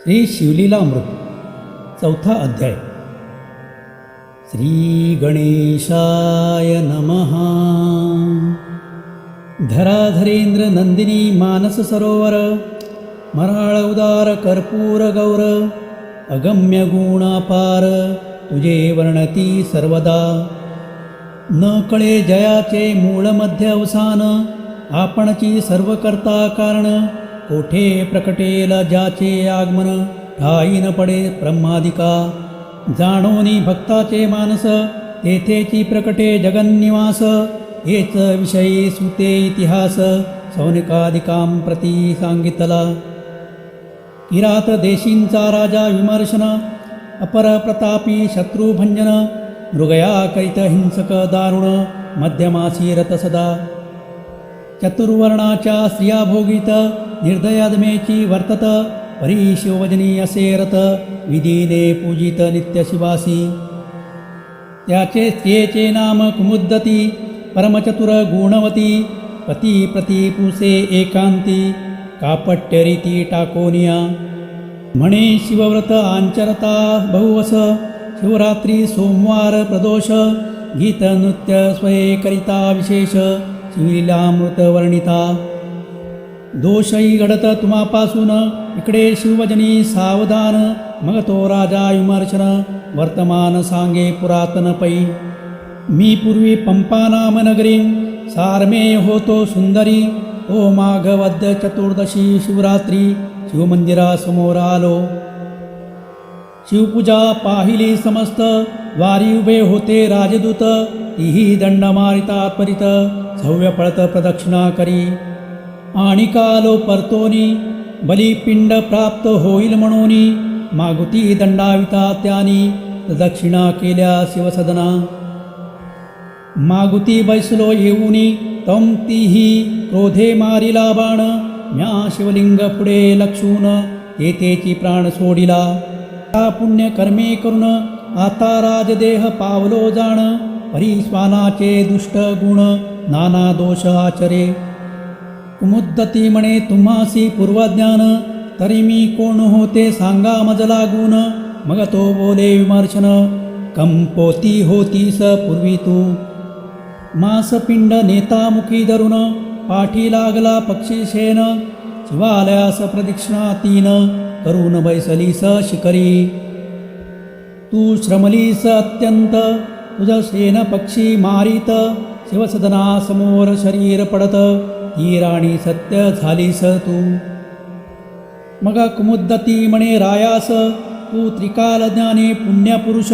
श्री शिवलीला अमृत. चौथा अध्याय. श्री गणेशाय नमः. धराधरेंद्र नंदिनी मानस सरोवर. मराळ उदार कर्पूर गौर. अगम्य गुणापार. तुझे वर्णती सर्वदा. न कळे जयाचे मूळ मध्य अवसान. आपणची सर्व करता कारण. कोठे प्रकटेल ज्याचे आगमन? ठाई न पडे ब्रह्मादिका. जाणोनी भक्ताचे मानस तेथेची प्रकटे जगन्निवास. हेच विषयी सुते इतिहास सौनिकादिकां प्रती सांगितला. किरात देशींचा राजा विमर्शन अपर प्रतापी शत्रुभंजन मृगया करीत हिंसक दारुण मध्यमासी रत सदा. चतुर्वर्णाच्या स्त्रिया भोगीत निर्दयादमेची वर्तत परी शिववजनी असे रथ विधीने पूजित नित्य शिवासी। त्याचे स्त्रियेचे नाम कुमुद्दती परमचतुर गुणवती पती प्रती पुसे एकांती कापट्यरीती टाकोनिया। म्हणे शिवव्रत आंचरता बहुवस शिवरात्री सोमवार प्रदोष गीतनृत्य स्वये करिता विशेष शिवलीलामृत वर्णिता। दोषही घडत तुम्हापासून इकडे शिवजनी सावधान. मग तो राजा विमर्शन. वर्तमान सांगे पुरातन पै. मी पूर्वी पंपा नाम नगरी. सारमेय होतो सुंदरी. ओ माघवद्य चतुर्दशी शिवरात्री. शिवमंदिरासमोर आलो. शिवपूजा पाहिली समस्त. वारी उभे होते राजदूत. तीही दंड मारिता त्वरित सव्य पळत प्रदक्षिणा करी. आणि कालो परतोनी बलिपिंड प्राप्त होईल म्हणून मागुती दंडाविता त्यानी दक्षिणा केल्या शिवसदना. मागुती बैसलो येऊनी तम तीही क्रोधे मारिला बाण म्या शिवलिंग पुढे लक्षून येतेची प्राण सोडिला. त्या पुण्य कर्मे करून आता राजदेह पावलो जाण परिस्वानाचे दुष्ट गुण नाना दोष आचरे. कुमुद्दती म्हणे तुम्हासी पूर्वज्ञान तरी मी कोण होते सांगा मज लागून मग तो बोले विमर्शन कंपोती होती स पूर्वी तू. मासपिंड नेतामुखी धरून पाठी लागला पक्षीशेन शिवालयास प्रदक्षिणा तीन करून बैसलीस शिकरी तू श्रमली स अत्यंत तुझ शेन पक्षी मारित शिवसदनासमोर शरीर पडत ही राणी सत्य झालीस तू. मग कुमुद्दती म्हणे रायास तू त्रिकाल ज्ञाने पुण्यपुरुष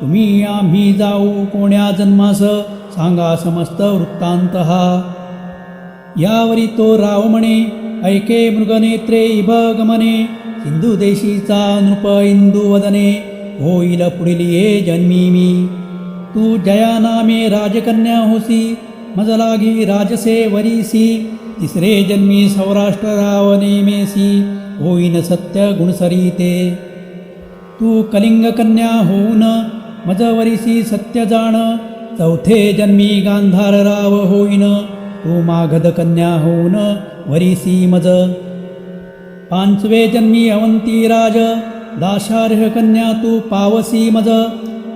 तुम्ही आम्ही जाऊ कोण्या जन्मास सांगा समस्त वृत्तांत. हा यावरी तो राव म्हणे ऐके मृगनेत्रे इभ गमने हिंदू देशीचा नृप इंदू वदने होईल पुढील ये जन्मी मी. तू जया नामे राजकन्या होसी मज लागी राजसे वरीसी तिसरे जन्मी सौराष्ट्र राव नेमेसी होईन सत्य गुणसरी ते तू कलिंग कन्या होऊन मज वरीसी सत्य जाण चौथे जन्मी गांधार राव होईन तू मागध कन्या होऊन वरीसी मज. पांचवे जन्मी अवंती राज दाशार्ह कन्या तू पावसी मज.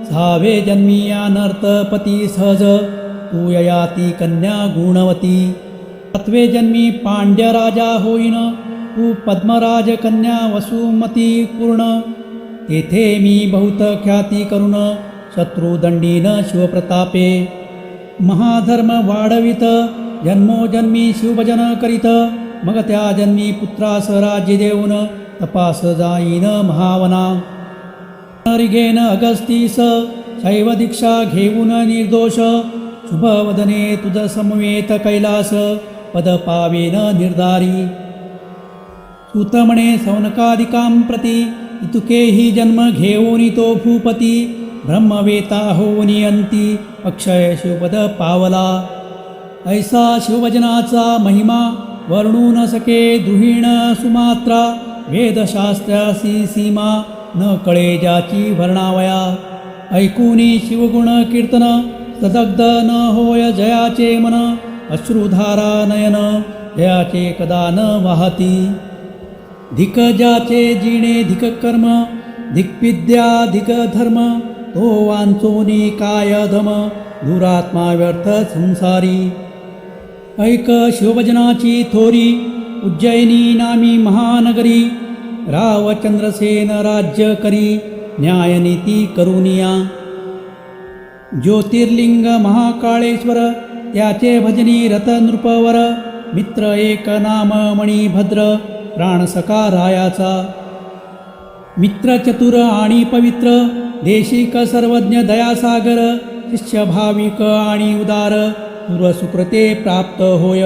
सहावे जन्मी अनर्थपती सहज पूययाती कन्या गुणवती। सातवे जन्मी पांड्यराजा होईन। तू पद्मराज कन्या वसुमती पूर्ण। तेथे मी बहुत ख्याती करून शत्रुदंडीन शिवप्रतापे। महाधर्म वाढवित। जन्मोजन्मी शिवभजन करीत। मग त्या जन्मी पुत्रास राज्य देऊन तपास जाईन महावना। नरिगेन अगस्तीस शैव दीक्षा घेऊन निर्दोष। शुभवदने तुझ समवेत कैलास पद पावेन निर्धारी। सुतमणे सौनकादिकां प्रति इतुके हि जन्म घेऊनी तो भूपती ब्रह्मवेता होऊनी अंती अक्षय शिवपद पावला। ऐसा शिवभजनाचा महिमा वर्णू न सके दुहीण सुमात्रा वेदशास्त्रासी सीमा न कळे ज्याची वर्णावया। ऐकूनी शिवगुण कीर्तन। तदग्ध न होय जयाचे मन अश्रुधारा नयन जयाचे कदा न वाहती. धिक ज्याचे जिणे धिक कर्म धिक्विद्या धिक धर्म तो वांचोनी काय धम दुरात्मा व्यर्थ संसारी. ऐक शिवभजनाची थोरी उज्जयिनी नामी महानगरी रावचंद्रसेन राज्य करी न्यायनीती करुनिया. ज्योतिर्लिंग महाकाळेश्वर त्याचे भजनी रतनृपवर मित्र एक नाम मणिभद्र प्राणसखा रायाचा. मित्र चतुर आणि पवित्र देशिक सर्वज्ञ दयासागर शिष्य भाविक आणि उदार पूर्वसुकृते प्राप्त होय.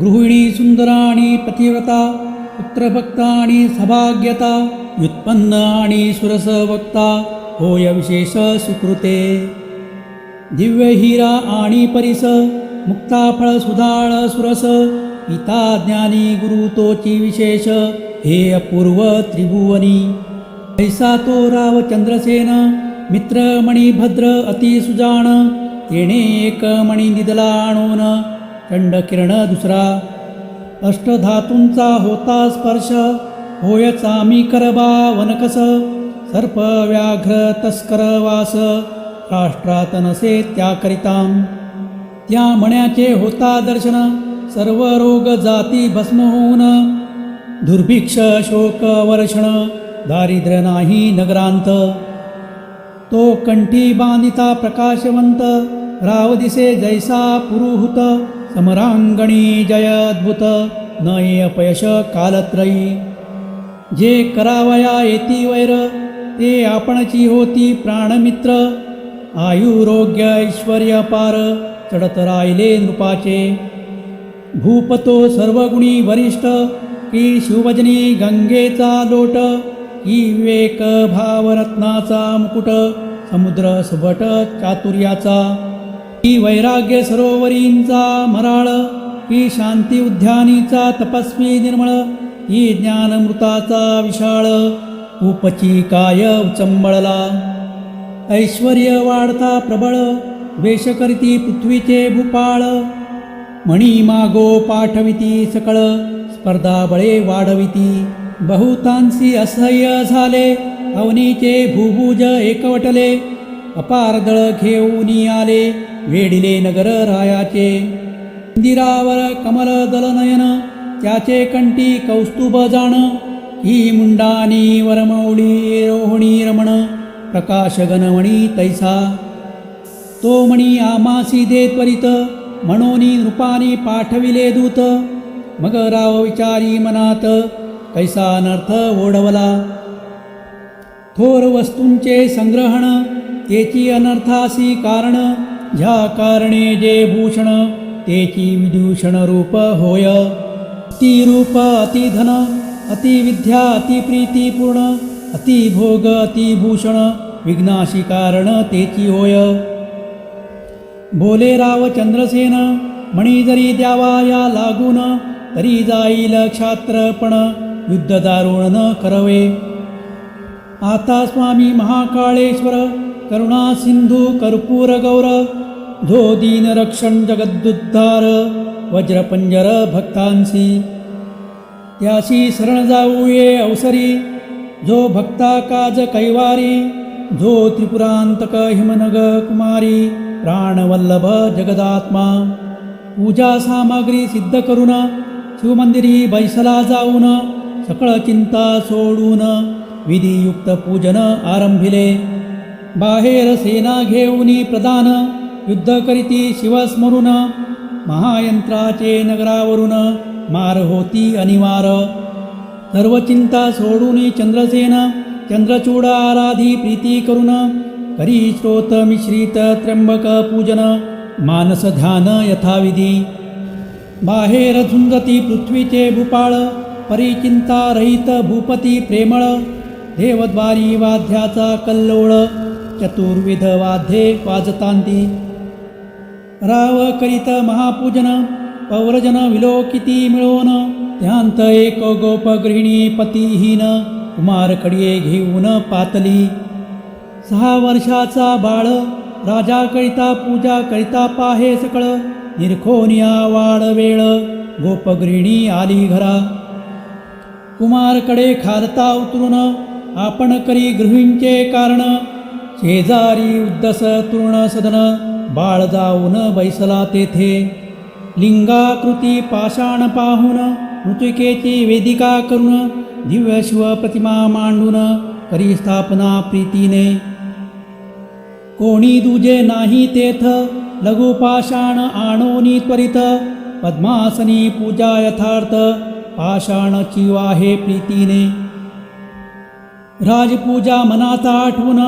गृहिणी सुंदर आणि पतिव्रता पुत्रभक्ता आणि सभाग्यता व्युत्पन्न आणि सुरस होय विशेष सुकृते. दिव्य हिरा आणि परिस मुक्ताफळ सुधाळ सुरस पिता ज्ञानी गुरु तोची विशेष हे अपूर्व त्रिभुवनी. ऐसा तो राव चंद्रसेन मित्र मणिभद्र अति सुजाण तेणे एक मणी निदला आणून चंडकिरण दुसरा. अष्टधातूंचा होता स्पर्श होयचा मी करबा वनकस सर्प व्याघ्र तस्कर वास राष्ट्रात नसे त्याकरितां त्या मण्याचे होता दर्शन सर्व रोग जाती भस्म होऊन दुर्भिक्ष शोक वर्षण दारिद्र्य नाही नगरांत। तो कंठी बांधिता प्रकाशवंत राव दिसे जैसा पुरुहूत समरांगणी जय अद्भुत न ये अपयश कालत्रयी। जे करावया येती वैर ते आपणची होती प्राणमित्र आयुरोग्य ऐश्वर पार चढत राहिले नृपाचे भूपतो सर्वगुणी वरिष्ठ की शिवभजनी गंगेचा लोट की विवेक भावरत्नाचा मुकुट समुद्र सुबट चातुर्याचा की वैराग्य सरोवरींचा मराळ की शांती उद्यानीचा तपस्वी निर्मळ ही ज्ञानमृताचा विशाळ उपची काय चंबळला. ऐश्वर वाढता प्रबळ वेश करीती पृथ्वीचे भूपाळ. मणी मागो पाठविती सकळ स्पर्धा बळे वाढविती. बहुतांशी असह्य झाले अवनीचे भूभुज एकवटले. अपार दळ घेऊन आले वेडिले नगर रायाचे. इंदिरावर कमल दलनयन त्याचे कंटी कौस्तुभ जाण. ही मुंडानी वरमौळी रोहिणी रमण प्रकाश गणमणी तैसा तो म्हणी आमासी दे त्वरित म्हणोनी नृपानी पाठविले दूत मग राव विचारी मनात कैसा अनर्थ ओढवला थोर वस्तूंचे संग्रहण तेची अनर्थासी कारण ज्या कारणे जे भूषण तेची विदूषण रूप होय ती रूप अति अतिविद्या अतिप्रीतीपूर्ण अतिभोग अति भोग विघ्नाशी कारण तेची होय. बोले राव चंद्रसेन मणी जरी द्यावा या लागून तरी जाईल क्षात्रपण युद्ध दारुण न करवे. आता स्वामी महाकाळेश्वर करुणा सिंधू कर्पूर गौर जो दीन रक्षण वज्रपंजर भक्तांसी. त्याशी शरण जाऊ ये अवसरी जो भक्ता काज कैवारी जो त्रिपुरांतक हिमनग कुमारी प्राणवल्लभ जगदात्मा पूजा सामग्री सिद्ध करून शिवमंदिरी बैसला जाऊन सकळ चिंता सोडून विधियुक्त पूजन आरंभिले. बाहेर सेना घेऊनी प्रदान युद्ध करीती शिवस्मरून महायंत्राचे नगरावरून मार होती अनिवार. सर्व चिंता सोडून चंद्रसेन चंद्रचूड आराधी प्रीती करून करी श्रोत मिश्रित त्र्यंबक पूजन मानस ध्यान यथाविधी. बाहेर झुंजती पृथ्वीचे भूपाळ परिचिंता रहित भूपती प्रेमळ. देवद्वारी वाद्याचा कल्लोळ चतुर्विध वाद्ये वाजतांती. राव करीत महापूजन पवरजन विलोकिती मिळोन त्यांत एक गोप गृहिणी पतीहीन कुमार खडिये घेऊन पातली. सहा वर्षाचा बाळ राजा करिता पूजा करिता पाहे सकळ निरखोनिया वाड वेळ गोपगृहिणी आली घरा. कुमारकडे खालता उतरून आपण करी गृहींचे कारण शेजारी उद्दस तृण सदन बाळ जाऊन बैसला तेथे. लिंगाकृती पाषाण पाहून मृतिकेची वेदिका करून दिव्य शिव प्रतिमा मांडून करी स्थापना प्रीतीने। कोणी दुजे नाही तेथ लघुपाषाण आणोनी त्वरित पद्मासनी पूजा यथार्थ पाषाणची वाहे प्रीतीने। राजपूजा मनाचा आठवून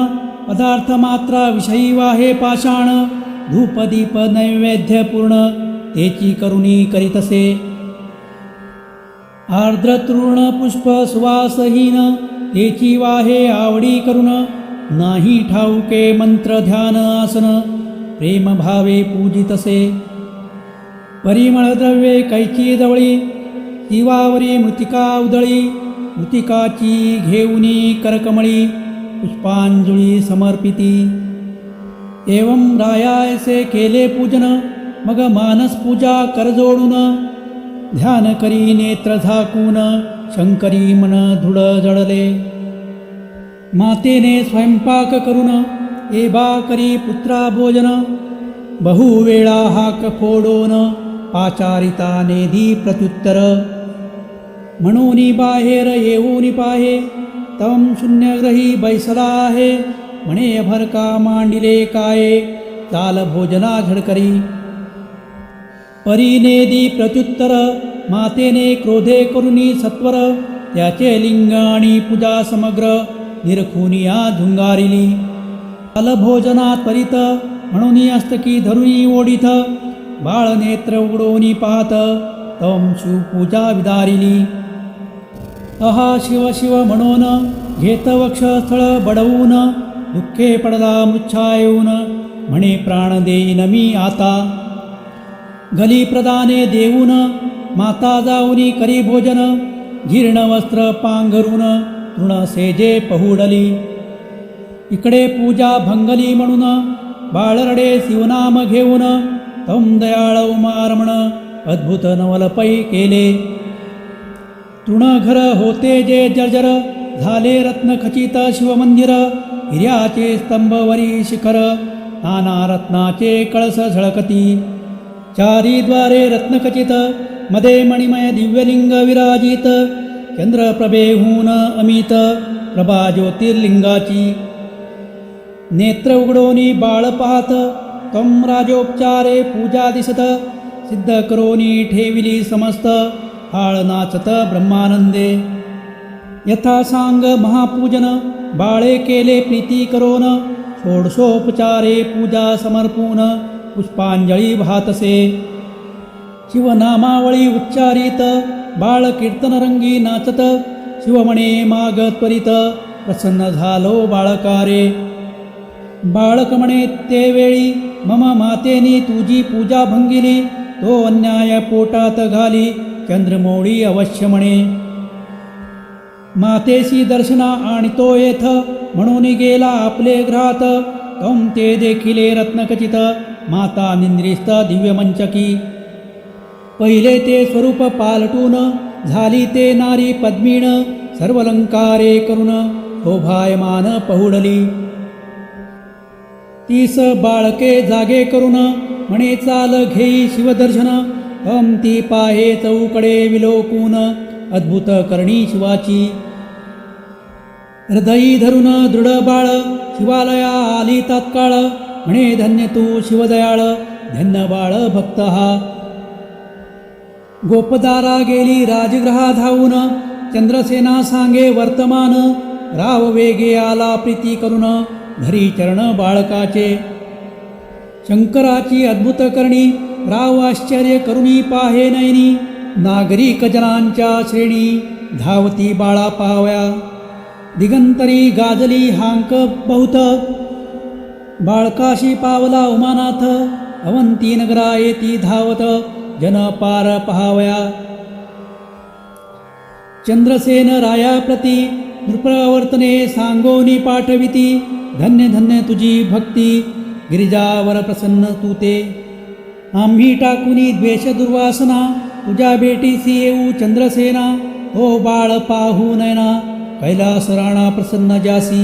पदार्थ मात्रा विषयी वाहे पाषाण धूपदीप नैवेद्य पूर्ण तेची करुणी करीत असे. आर्द्रतृण पुष्प सुवासहीन तेची वाहे आवडी करून नाही ठाऊके मंत्र ध्यान आसन प्रेम भावे पूजितसे परिमळ द्रव्ये कैची जवळी दिवावरी मृतिका उदळी मृतिकाची घेऊनी करकमळी पुष्पांजळी समर्पिती. एवं रायायसे केले पूजन मग मानस पूजा करजोडून ध्यान करी नेत्र झाकून शंकरी मन धुड जडले मातेने स्वयंपाक करून एबा करी पुत्रा भोजन. बहुवेळा हाक फोडोन पाचारिता नेदी प्रत्युत्तर. म्हणून बाहेर येऊनी पाहे तम शून्यग्रही बैसला आहे. म्हणे भरका मांडिले काये चाल भोजना झडकरी. परिनेदी प्रत्युत्तर मातेने क्रोधे करुनी सत्वर त्याचे लिंग आणि पूजा समग्र निरखुनिया झुंगारिली अलभोजनात परित म्हणून अस्तकी धरुणी ओढित बाळ नेत्र उघडोनी पाहत तम शिवपूजा विदारिली अहा शिव शिव म्हणून घेत वक्षस्थळ बडवून दुःखे पडला मुच्छा येऊन म्हणे प्राण देईन मी आता. घली प्रदाने देऊन माता जाऊनी करी भोजन जीर्ण वस्त्र पांघरून तृण सेजे पहुडली. इकडे पूजा भंगली म्हणून बाळरडे शिवनाम घेऊन तम दयाळ उमारमण अद्भुत नवलपै केले. तृणघर होते जे जर्जर झाले रत्नखचित शिवमंदिर हिर्याचे स्तंभवरी शिखर नाना रत्नाचे कळस झळकती. चारीद्वारे रत्नखचित मदे मणिमय दिव्यलिंग विराजित चंद्रप्रभेहून अमित प्रभा ज्योतिर्लिंगाची. नेत्र उघडोनी बाळ पाहत तम राजोपचारे पूजा दिसत सिद्ध करोनी ठेविली समस्त हाळ नाचत ब्रह्मानंदे. यथा सांग महापूजन बाळे केले प्रीती करोन षोडशोपचारे पूजा समर्पून पुष्पांजळी भातसे. शिवनामावळी उच्चारित बाळ कीर्तनरंगी नाचत शिवमणे माग त्वरित प्रसन्न झालो बाळकारे. बाळक म्हणे ते वेळी मम मातेनी तुझी पूजा भंगिली तो अन्याय पोटात घाली चंद्रमौळी अवश्य म्हणे. मातेशी दर्शना आणि तो येथ म्हणून गेला आपले घ्रात कम ते देखिले रत्नकचित. माता निंद्रिस्त दिव्यमंचकी. पहिले ते स्वरूप पालटून झाली ते नारी पद्मीण सर्वलंकारे करून शोभायमान पहुडली. तीस बाळके जागे करून म्हणे चाल घेई शिवदर्शन हम ती पाहे चौकडे विलोकून अद्भुत करणी शिवाची. हृदयी धरून दृढ बाळ शिवालया आली तात्काळ म्हणे धन्य तू शिवदयाळ धन्य बाळ भक्त हा. गोपदारा गेली राजग्रहा धावून चंद्रसेना सांगे वर्तमान राव वेगे आला प्रीती करून धरी चरण बाळकाचे. शंकराची अद्भुत करणी राव आश्चर्य करुणी पाहे नयनी नागरिक जनांच्या श्रेणी धावती बाळा पाहाव्या दिगंतरी गाजली हांक बहुत बाळकाशी पावला उमानाथ अवंती नगरा येती धावत जन पार पहावया. चंद्रसेन रायाप्रती नृप्रवर्तने सांगोनी पाठविती धन्य धन्य तुझी भक्ती गिरिजावर प्रसन्न तू ते. आम्ही टाकुनी द्वेष दुर्वासना तुझ्या भेटीसी येऊ चंद्रसेना हो बाळ पाहू नयना कैलास राणा प्रसन्न जासी.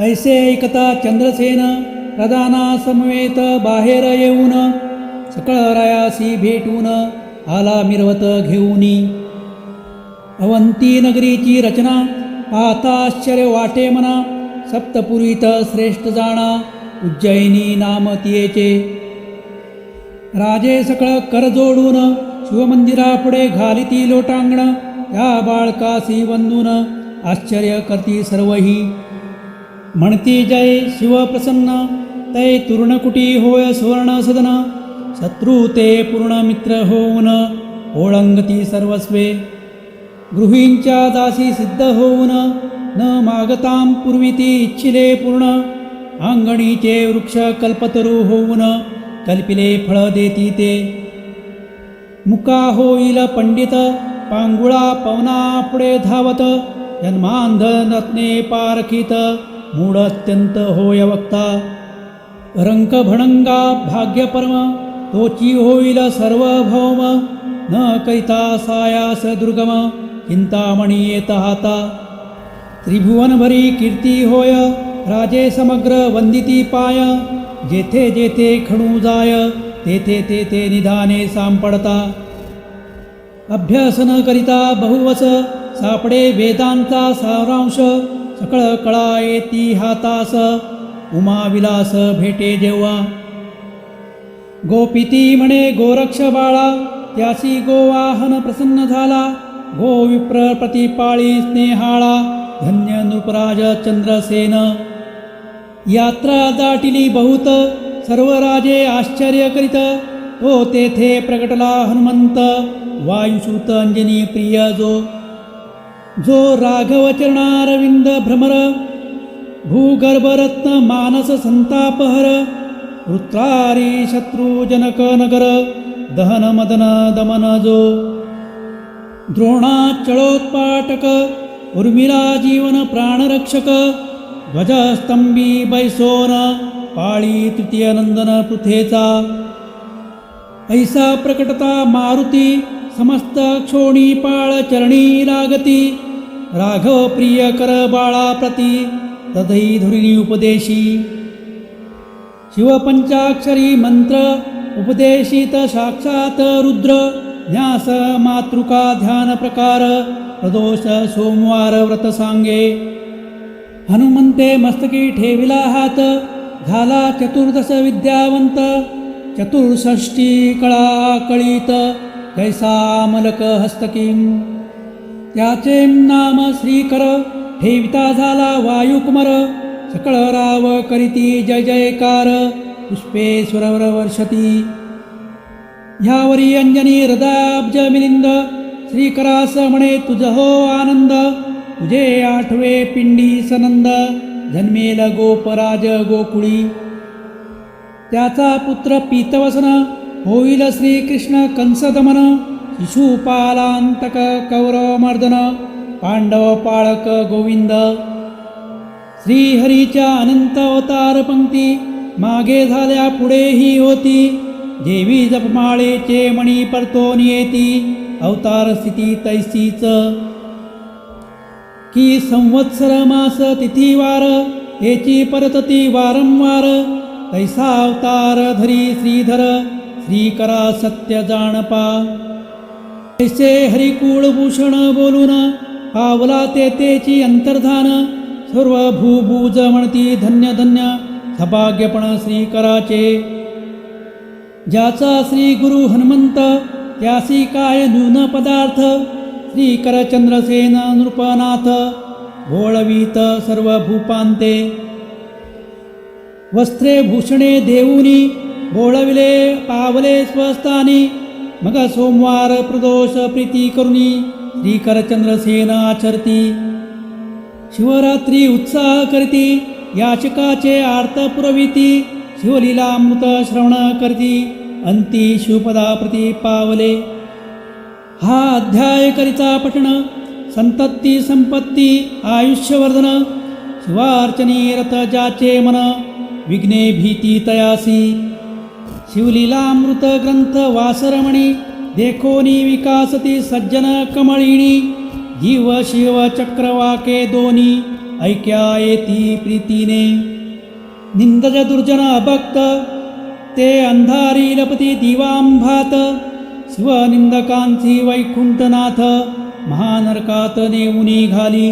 ऐसे ऐकता चंद्रसेन प्रधाना समवेत बाहेर येऊन सकळ रायासी भेटून आला मिरवत घेऊनी. अवंती नगरीची रचना पाहता आश्चर्य वाटे मना सप्तपुरीत श्रेष्ठ जाणा उज्जयिनी नाम तियेचे. राजे सकळ कर जोडून शिवमंदिरापुढे घालिती लोटांगण त्या बाळकासी वंदून आश्चर्य करती सर्वही. म्हणती जय शिवप्रसन्न तै तूर्णकुटी होय सुवर्ण सदन शत्रू ते पूर्ण मित्र होऊन ओळंगती सर्वस्वे. गृहींच्या दासी सिद्ध होऊन न मागताम पूर्वी ती इच्छिले पूर्ण अंगणीचे वृक्ष कल्पतरू होऊन कल्पिले फळ देती ते. मुका होईल पंडित पांगुळा पवना पुढे धावत जन्मांध रत्ने पारखित मूड अत्यंत होय वक्ता रंक भणंगा भाग्यपरम तोची होईल सर्व भौम न कैता सायास दुर्गम चिंतामणी येत हाता त्रिभुवनभरी कीर्ती होय राजे समग्र वंदिती पाय जेथे जेथे खणू जाय तेथे तेथे निधाने सांपडता अभ्यासन करिता बहुवस सापडे वेदांचा सारांश सकळ कळा येती हातास उमाविलास भेटे जेव्हा. गोपिती म्हणे गोरक्ष बाळा त्यासी गोवाहन प्रसन्न झाला. गो विप्र प्रतिपाळी स्नेहाळा धन्य नृपराज चंद्रसेन. यात्रा दाटिली बहुत सर्व राजे आश्चर्य करीत. तो तेथे प्रगटला हनुमंत वायुसूत अंजनी प्रिय जो. जो राघवचरणारविंद भ्रमर भूगर्भरत्न मानस संतापहर वृत्रारी शत्रुजनक नगर दहन मदन दमन जो। द्रोणाचळोत्पाटक उर्मिला जीवन प्राणरक्षक ध्वजस्तंबी बैसोन पाळी तृतीयनंदन पृथेचा। ऐसा प्रकटता मारुती समस्त क्षोणी पाळ चरणी लागती। राघव प्रिय कर बाळा प्रती तदई धुरिणी उपदेशी. शिवपंचाक्षरी मंत्र उपदेशित साक्षात रुद्र न्यास मातृका ध्यान प्रकार प्रदोष सोमवार व्रत सांगे. हनुमंते मस्तकी ठेविला हात झाला चतुर्दश विद्यावंत चतुर्षष्टी कळा कळीत कैसा मलक हस्तकीम त्याचे नाम श्रीकर. ठेविता झाला वायुकुमर. सकळ राव करीती जय जयकार. पुष्पे सुरवर वर्षती. ह्यावरी अंजनी हृदाब्ज मिलिंद. श्रीकरास म्हणे तुझ हो आनंद. तुझे आठवे पिंडी सनंद. जन्मेल गोपराज गोकुळी. त्याचा पुत्र पीतवसन. होईल श्रीकृष्ण कंसदमन. शिशुपालांतक कौरवमर्दन पांडव पाळक गोविंद श्रीहरीच्या अनंत अवतार पंक्ती मागे झाल्या पुढेही होती। देवी जपमाळेचे मणी परतोन येती अवतार स्थिती तैसीच। की संवत्सर मास तिथीवार याची परतती वारंवार तैसा अवतार धरी श्रीधर श्रीकरा सत्य जाणपा। ऐसे हरिकुळभूषण बोलून पावला तेची अंतर्धान सर्व भूभूज म्हणती धन्य धन्य सभाग्यपण श्रीकराचे ज्याचा श्री गुरु हनुमंत त्यासी काय न्यून पदार्थ श्रीकर चंद्रसेन नृपनाथ भोळवीत सर्व भूपांते वस्त्रे भूषणे देऊनी बोळविले पावले स्वस्तानी मग सोमवार प्रदोष प्रीती करुणी श्रीकर चंद्रसेन आचरती शिवरात्री उत्साह करती याचकाचे आर्त पुरविती शिवलीलामृत श्रवण करती अंती शिवपदाप्रती पावले हा अध्याय करिता पठण संतत्ती संपत्ती आयुष्यवर्धन शिवार्चनी रथ जाचे मन विघ्ने भीती तयासी. शिवलीलामृत ग्रंथ वासरमणी देखोनी विकासती सज्जन कमळिणी जीव शिव चक्रवाके दोनी ऐक्या येती प्रीतीने। निंदज दुर्जन अभक्त ते अंधारी लपती दिवांभात शिवनिंदकांची वैकुंठनाथ महानरकात नेऊनी घाली।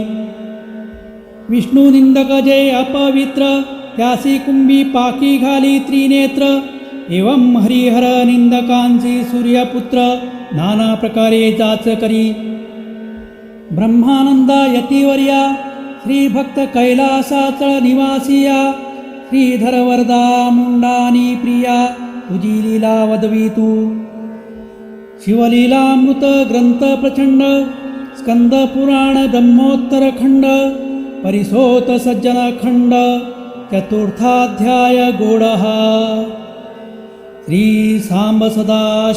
विष्णू निंदक जे अपवित्र त्यासी कुंभी पाकी घाली त्रिनेत्र एवं हरिहर निंदकांची सूर्यपुत्र नाना प्रकारे जाच करी। ब्रह्मानंद यतिवर्या श्रीभक्त कैलासाचळ निवासिया श्रीधर वरदा मुंडानी प्रिया तुझी लीला वदवी तू। शिवलीलामृत ग्रंथ प्रचंड स्कंद पुराण ब्रह्मोत्तर खंड परिसोत सज्जन खंड चतुर्थाध्याय गोडहा। श्री सांब सदा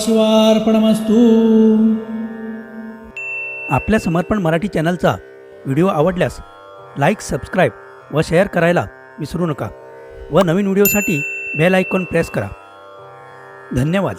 आपल्या समर्पण मराठी चॅनलचा व्हिडिओ आवडल्यास लाईक सबस्क्राईब व शेअर करायला विसरू नका व नवीन व्हिडिओसाठी बेल आयकॉन प्रेस करा. धन्यवाद.